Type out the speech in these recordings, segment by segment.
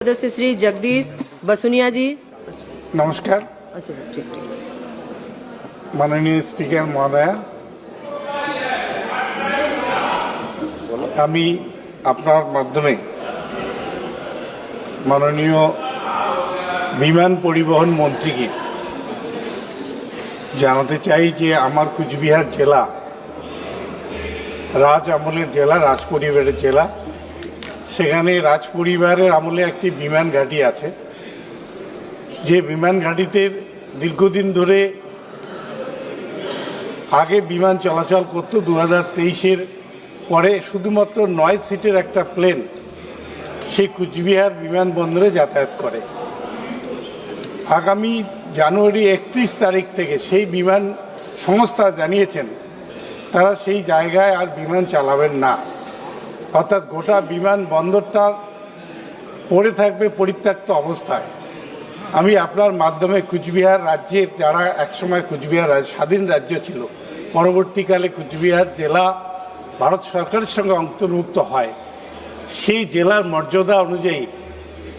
सदस्य श्री जगदीश बसुनिया जी নমস্কার अच्छा ठीक ठीक মাননীয় স্পিকার মহোদয়া আমি আপনার মাধ্যমে মাননীয় বিমান পরিবহন মন্ত্রীকে জানাতে চাই যে আমার কুচবিহার জেলা রাজ আমলের জেলা রাজ পরিবারের জেলা সেখানে রাজ পরিবারের আমলে একটি বিমান ঘাঁটি আছে। যে বিমান ঘাঁটিতে দীর্ঘদিন ধরে আগে বিমান চলাচল করতো দু হাজার তেইশের পরে শুধুমাত্র নয় সিটের একটা প্লেন সেই কুচবিহার বিমানবন্দরে যাতায়াত করে। আগামী জানুয়ারি একত্রিশ তারিখ থেকে সেই বিমান সংস্থা জানিয়েছেন, তারা সেই জায়গায় আর বিমান চালাবেন না। অর্থাৎ গোটা বিমান বন্দরটা পড়ে থাকবে পরিত্যক্ত অবস্থায়। আমি আপনার মাধ্যমে কুচবিহার রাজ্যের যারা একসময় কুচবিহার স্বাধীন রাজ্য ছিল পরবর্তীকালে কুচবিহার জেলা ভারত সরকারের সঙ্গে অন্তর্ভুক্ত হয়। সেই জেলার মর্যাদা অনুযায়ী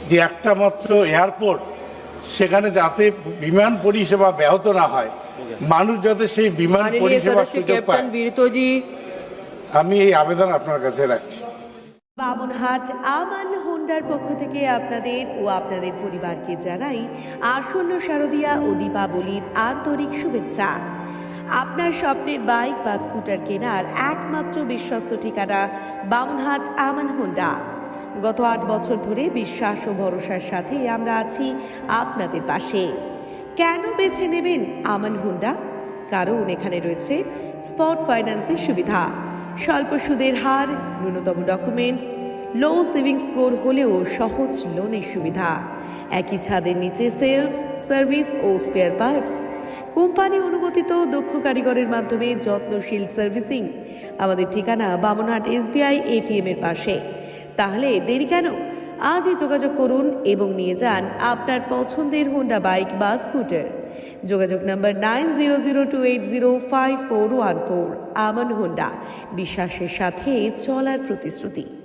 যে একটা মাত্র এয়ারপোর্ট সেখানে যাতে বিমান পরিষেবা ব্যাহত না হয় মানুষ যাতে সেই বিমান পরিষেবা সুযোগ পায়। আমি এই আবেদন আপনার কাছে রাখছি। বামনহাট আমান হোন্ডার পক্ষ থেকে আপনাদের ও আপনাদের পরিবারকে জানাই আসন্ন শারদীয়া ও দীপাবলির আন্তরিক শুভেচ্ছা। আপনার স্বপ্নের বাইক বা স্কুটার কেনার একমাত্র বিশ্বস্ত ঠিকানা বামনহাট আমান হোন্ডা। গত আট বছর ধরে বিশ্বাস ও ভরসার সাথে আমরা আছি আপনাদের পাশে। কেন বেছে নেবেন আমান হোন্ডা? কারণ এখানে রয়েছে স্পট ফাইন্যান্সের সুবিধা। স্বল্প সুদের হার, ন্যূনতম ডকুমেন্টস লো সেভিং স্কোর হলেও সহজ লোনের সুবিধা। একই ছাদের নিচে সেলস সার্ভিস ও স্পেয়ার পার্টস কোম্পানি অনুমোদিত দক্ষ কারিগরের মাধ্যমে যত্নশীল সার্ভিসিং আমাদের ঠিকানা বামনহাট এসবিআই এটিএম এর পাশে। তাহলে দেরি কেন? আজই যোগাযোগ করুন এবং নিয়ে যান আপনার পছন্দের হোন্ডা বাইক বা স্কুটার যোগাযোগ number nine zero zero two eight zero five four one four, Aman Honda, বিশ্বাসের সাথে চলার প্রতিশ্রুতি।